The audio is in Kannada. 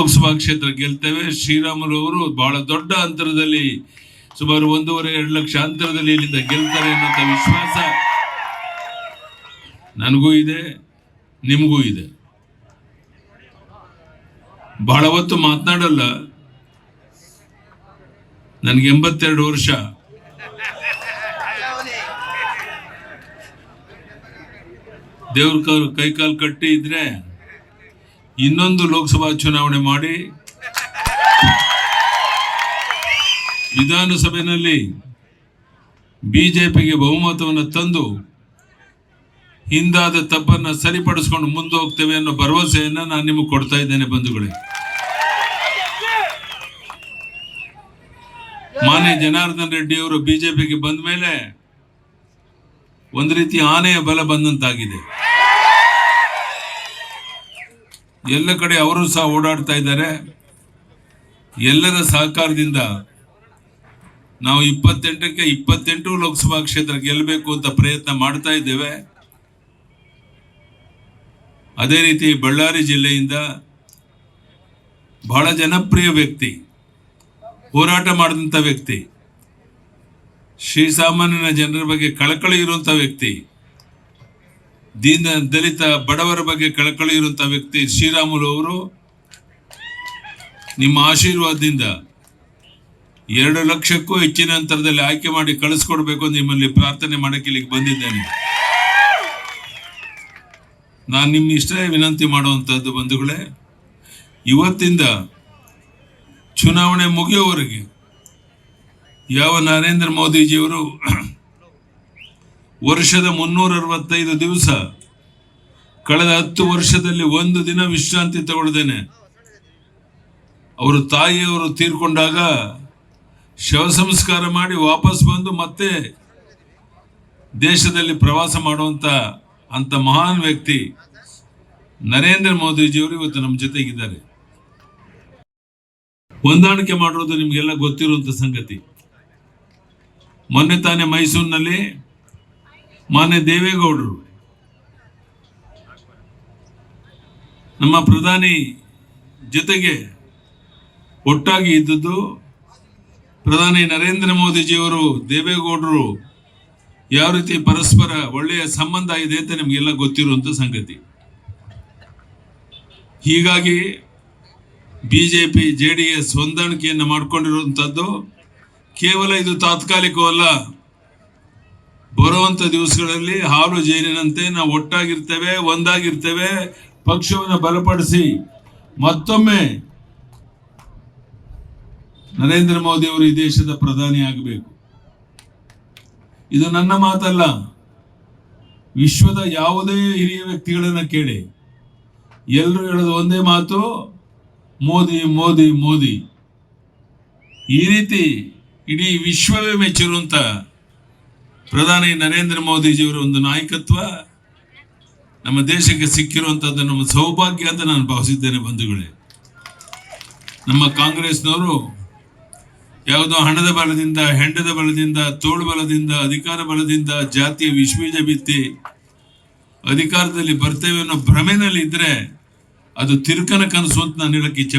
ಲೋಕಸಭಾ ಕ್ಷೇತ್ರ ಗೆಲ್ತೇವೆ. ಶ್ರೀರಾಮುಲು ಅವರು ಬಹಳ ದೊಡ್ಡ ಅಂತರದಲ್ಲಿ ಸುಮಾರು ಒಂದೂವರೆ, ಎರಡು ಲಕ್ಷ ಅಂತರದಲ್ಲಿ ಇಲ್ಲಿಂದ ಗೆಲ್ತಾರೆ ಅನ್ನೋಂಥ ವಿಶ್ವಾಸ ನನಗೂ ಇದೆ, ನಿಮಗೂ ಇದೆ. ಬಹಳ ಹೊತ್ತು ಮಾತನಾಡಲ್ಲ. ನನಗೆ ಎಂಬತ್ತೆರಡು ವರ್ಷ. ದೇವ್ರ ಕೈಕಾಲು ಕಟ್ಟಿ ಇದ್ರೆ ಇನ್ನೊಂದು ಲೋಕಸಭಾ ಚುನಾವಣೆ ಮಾಡಿ ವಿಧಾನಸಭೆಯಲ್ಲಿ ಬಿಜೆಪಿಗೆ ಬಹುಮತವನ್ನು ತಂದು ಹಿಂದಾದ ತಪ್ಪನ್ನು ಸರಿಪಡಿಸ್ಕೊಂಡು ಮುಂದೆ ಹೋಗ್ತೇವೆ ಅನ್ನೋ ಭರವಸೆಯನ್ನು ನಾನು ನಿಮಗೆ ಕೊಡ್ತಾ ಇದ್ದೇನೆ ಬಂಧುಗಳೇ. ಮಾನ್ಯ ಜನಾರ್ದನ್ ರೆಡ್ಡಿ ಅವರು ಬಿಜೆಪಿಗೆ ಬಂದ ಮೇಲೆ ಒಂದು ರೀತಿ ಆನೆಯ ಬಲ ಬಂದಂತಾಗಿದೆ. ಎಲ್ಲ ಕಡೆ ಅವರು ಸಹ ಓಡಾಡ್ತಾ ಇದ್ದಾರೆ. ಎಲ್ಲರ ಸಹಕಾರದಿಂದ ನಾವು ಇಪ್ಪತ್ತೆಂಟಕ್ಕೆ ಇಪ್ಪತ್ತೆಂಟು ಲೋಕಸಭಾ ಕ್ಷೇತ್ರ ಗೆಲ್ಲಬೇಕು ಅಂತ ಪ್ರಯತ್ನ ಮಾಡ್ತಾ ಇದ್ದೇವೆ. ಅದೇ ರೀತಿ ಬಳ್ಳಾರಿ ಜಿಲ್ಲೆಯಿಂದ ಬಹಳ ಜನಪ್ರಿಯ ವ್ಯಕ್ತಿ, ಹೋರಾಟ ಮಾಡಿದಂಥ ವ್ಯಕ್ತಿ ಶ್ರೀಸಾಮಾನ್ಯನ ಜನರ ಬಗ್ಗೆ ಕಳಕಳಿ ಇರುವಂಥ ವ್ಯಕ್ತಿ ದೀನ ದಲಿತ ಬಡವರ ಬಗ್ಗೆ ಕಳಕಳಿ ಇರುವಂತಹ ವ್ಯಕ್ತಿ ಶ್ರೀರಾಮುಲು ಅವರು, ನಿಮ್ಮ ಆಶೀರ್ವಾದದಿಂದ ಎರಡು ಲಕ್ಷಕ್ಕೂ ಹೆಚ್ಚಿನ ಅಂತರದಲ್ಲಿ ಆಯ್ಕೆ ಮಾಡಿ ಕಳಿಸ್ಕೊಡ್ಬೇಕು ನಿಮ್ಮಲ್ಲಿ ಪ್ರಾರ್ಥನೆ ಮಾಡಕ್ಕೆ ಇಲ್ಲಿಗೆ ಬಂದಿದ್ದೇನೆ. ನಾನು ನಿಮ್ಮ ಇಷ್ಟ ವಿನಂತಿ ಮಾಡುವಂಥದ್ದು ಬಂಧುಗಳೇ, ಇವತ್ತಿಂದ ಚುನಾವಣೆ ಮುಗಿಯೋವರೆಗೆ ಯಾವ ನರೇಂದ್ರ ಮೋದಿಜಿಯವರು ವರ್ಷದ ಮುನ್ನೂರ ಅರವತ್ತೈದು ದಿವಸ. ಕಳೆದ ಹತ್ತು ವರ್ಷದಲ್ಲಿ ಒಂದು ದಿನ ವಿಶ್ರಾಂತಿ ತಗೊಳ್ದೇನೆ. ಅವರು ತಾಯಿಯವರು ತೀರ್ಕೊಂಡಾಗ ಶವ ಸಂಸ್ಕಾರ ಮಾಡಿ ವಾಪಸ್ ಬಂದು ಮತ್ತೆ ದೇಶದಲ್ಲಿ ಪ್ರವಾಸ ಮಾಡುವಂತ ಅಂತ ಮಹಾನ್ ವ್ಯಕ್ತಿ ನರೇಂದ್ರ ಮೋದಿಜಿಯವರು ಇವತ್ತು ನಮ್ಮ ಜೊತೆಗಿದ್ದಾರೆ. ಹೊಂದಾಣಿಕೆ ಮಾಡಿರೋದು ನಿಮಗೆಲ್ಲ ಗೊತ್ತಿರುವಂತ ಸಂಗತಿ. ಮೊನ್ನೆ ತಾನೇ ಮೈಸೂರಿನಲ್ಲಿ ಮಾನ್ಯ ದೇವೇಗೌಡರು, ನಮ್ಮ ಪ್ರಧಾನಿ ಜೊತೆಗೆ ಒಟ್ಟಾಗಿ ಇದ್ದದ್ದು ಪ್ರಧಾನಿ ನರೇಂದ್ರ ಮೋದಿಜಿಯವರು, ದೇವೇಗೌಡರು ಯಾವ ರೀತಿ ಪರಸ್ಪರ ಒಳ್ಳೆಯ ಸಂಬಂಧ ಇದೆ ಅಂತ ನಿಮಗೆಲ್ಲ ಗೊತ್ತಿರುವಂಥ ಸಂಗತಿ. ಹೀಗಾಗಿ ಬಿಜೆಪಿ ಜೆ ಡಿ ಎಸ್ ಹೊಂದಾಣಿಕೆಯನ್ನು ಮಾಡಿಕೊಂಡಿರುವಂಥದ್ದು ಕೇವಲ ಇದು ತಾತ್ಕಾಲಿಕವಲ್ಲ ಬರುವಂತ ದಿವಸಗಳಲ್ಲಿ ಹಾಲು ಜೇನಿನಂತೆ ನಾವು ಒಟ್ಟಾಗಿರ್ತೇವೆ, ಒಂದಾಗಿರ್ತೇವೆ. ಪಕ್ಷವನ್ನು ಬಲಪಡಿಸಿ ಮತ್ತೊಮ್ಮೆ ನರೇಂದ್ರ ಮೋದಿ ಅವರು ಈ ದೇಶದ ಪ್ರಧಾನಿ ಆಗಬೇಕು. ಇದು ನನ್ನ ಮಾತಲ್ಲ. ವಿಶ್ವದ ಯಾವುದೇ ಹಿರಿಯ ವ್ಯಕ್ತಿಗಳನ್ನ ಕೇಳಿ. ಎಲ್ಲರೂ ಹೇಳೋದು ಒಂದೇ ಮಾತು, ಮೋದಿ ಮೋದಿ ಮೋದಿ. ಈ ರೀತಿ ಇಡೀ ವಿಶ್ವವೇ ಮೆಚ್ಚಿರುವಂತ ಪ್ರಧಾನಿ ನರೇಂದ್ರ ಮೋದಿಜಿಯವರ ಒಂದು ನಾಯಕತ್ವ ನಮ್ಮ ದೇಶಕ್ಕೆ ಸಿಕ್ಕಿರುವಂತದ್ದು ನಮ್ಮ ಸೌಭಾಗ್ಯ ಅಂತ ನಾನು ಭಾವಿಸಿದ್ದೇನೆ ಬಂಧುಗಳೇ. ನಮ್ಮ ಕಾಂಗ್ರೆಸ್ನವರು ಯಾವುದೋ ಹಣದ ಬಲದಿಂದ, ಹೆಂಡದ ಬಲದಿಂದ, ತೋಳು ಬಲದಿಂದ, ಅಧಿಕಾರ ಬಲದಿಂದ, ಜಾತಿಯ ವಿಶ್ವೀಜ ಬಿತ್ತಿ ಅಧಿಕಾರದಲ್ಲಿ ಬರ್ತೇವೆ ಅನ್ನೋ ಭ್ರಮೆನಲ್ಲಿ ಇದ್ರೆ ಅದು ತಿರ್ಕನ ಕನಸು ಅಂತ ನಾನು ಹೇಳಕ್ಕೆ ಇಚ್ಛೆ